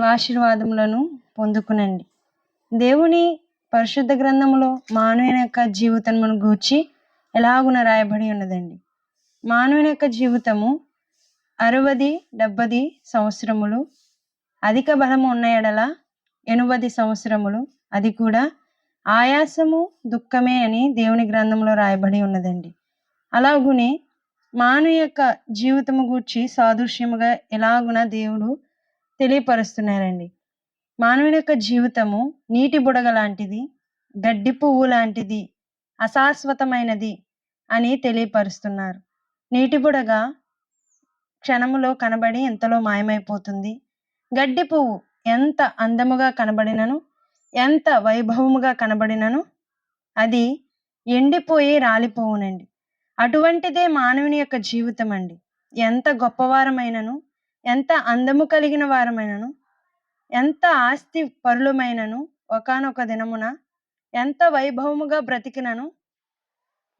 దైవాశీర్వాదములను పొందుకునండి. దేవుని పరిశుద్ధ గ్రంథములో మానవుని యొక్క జీవితమును గూర్చి ఎలాగున రాయబడి ఉన్నదండి. మానవుని యొక్క జీవితము అరవది డెబ్బది సంవత్సరములు అధిక బలము ఉన్న ఎడల ఎనుబది సంవత్సరములు అది కూడా ఆయాసము దుఃఖమే అని దేవుని గ్రంథంలో రాయబడి ఉన్నదండి. అలాగునే మానవు యొక్క జీవితము గూర్చి సాదృశ్యముగా ఎలాగున దేవుడు తెలియపరుస్తున్నారండి. మానవుని యొక్క జీవితము నీటి బుడగ లాంటిది గడ్డి పువ్వు లాంటిది అశాశ్వతమైనది అని తెలియపరుస్తున్నారు. నీటి బుడగ క్షణములో కనబడి ఎంతలో మాయమైపోతుంది? గడ్డి పువ్వు ఎంత అందముగా కనబడినను? ఎంత వైభవముగా కనబడినను? అది ఎండిపోయి రాలిపోవునండి. అటువంటిదే మానవుని యొక్క జీవితం అండి ఎంత గొప్పవారమైనను? ఎంత అందము కలిగిన వారమైనను? ఎంత ఆస్తి పరులమైనను? ఒకానొక దినమున ఎంత వైభవముగా బ్రతికినను?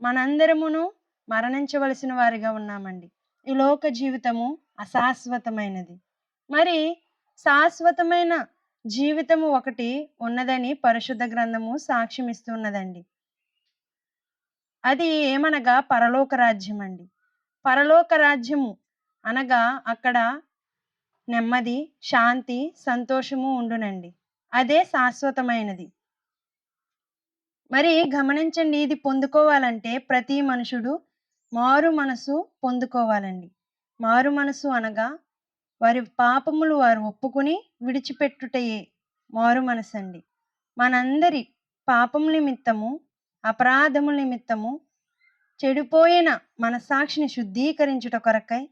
మనందరమును మరణించవలసిన వారిగా ఉన్నామండి. ఈ లోక జీవితము అశాశ్వతమైనది. మరి శాశ్వతమైన జీవితము ఒకటి ఉన్నదని పరిశుద్ధ గ్రంథము సాక్ష్యం ఇస్తున్నదండి అది ఏమనగా పరలోక రాజ్యం అండి పరలోక రాజ్యము అనగా అక్కడ నెమ్మది శాంతి సంతోషము ఉండునండి. అదే శాశ్వతమైనది. మరి గమనించండి ఇది పొందుకోవాలంటే ప్రతి మనుషుడు మారు మనసు పొందుకోవాలండి. మారు మనసు అనగా వారి పాపములు వారు ఒప్పుకుని విడిచిపెట్టుటయే మారు మనసు అండి మనందరి పాపము నిమిత్తము అపరాధము నిమిత్తము చెడిపోయిన మనసాక్షిని శుద్ధీకరించుట కొరకై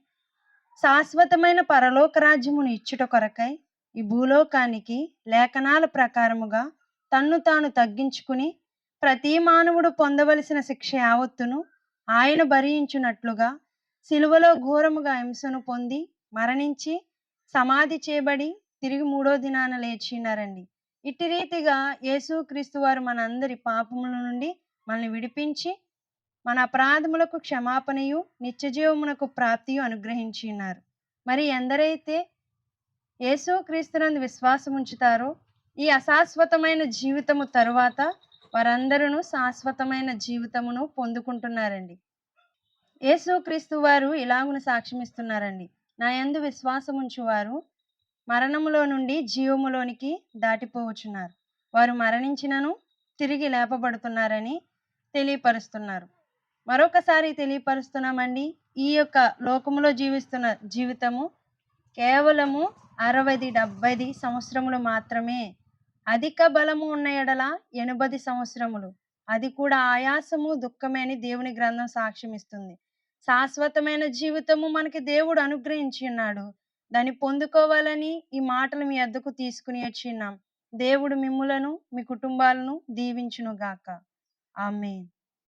శాశ్వతమైన పరలోక రాజ్యమును ఇచ్చుట కొరకై ఈ భూలోకానికి లేఖనాల ప్రకారముగా తన్ను తాను తగ్గించుకుని ప్రతి మానవుడు పొందవలసిన శిక్ష యావత్తును ఆయన భరించున్నట్లుగా సిలువలో ఘోరముగా హింసను పొంది మరణించి సమాధి చేయబడి తిరిగి మూడో దినాన లేచినారండి. ఇట్టి రీతిగా యేసుక్రీస్తు వారు మనందరి పాపముల నుండి మనల్ని విడిపించి మన అపరాధములకు క్షమాపణయు నిత్యజీవమునకు ప్రాప్తియు అనుగ్రహించి ఉన్నారు మరి ఎందరైతే యేసు క్రీస్తునందు విశ్వాసం ఉంచుతారో ఈ అశాశ్వతమైన జీవితము తరువాత వారందరూ శాశ్వతమైన జీవితమును పొందుకుంటున్నారండి. యేసు క్రీస్తు వారు ఇలాగున సాక్ష్యమిస్తున్నారండి. నా యందు విశ్వాసం ఉంచువారు మరణములో నుండి జీవములోనికి దాటిపోవచ్చున్నారు. వారు మరణించినను తిరిగి లేపబడుతున్నారని తెలియపరుస్తున్నారు. మరొకసారి తెలియపరుస్తున్నామండి. ఈ యొక్క లోకములో జీవిస్తున్న జీవితము కేవలము అరవది డెబ్బైది సంవత్సరములు మాత్రమే. అధిక బలము ఉన్న ఎడల ఎనభది సంవత్సరములు. అది కూడా ఆయాసము దుఃఖమే అని దేవుని గ్రంథం సాక్ష్యం ఇస్తుంది. శాశ్వతమైన జీవితము మనకి దేవుడు అనుగ్రహించి ఉన్నాడు. దాన్ని పొందుకోవాలని ఈ మాటలు మీ అద్దకు తీసుకుని వచ్చిన్నాం దేవుడు మిమ్ములను మీ కుటుంబాలను దీవించును గాక ఆమెన్.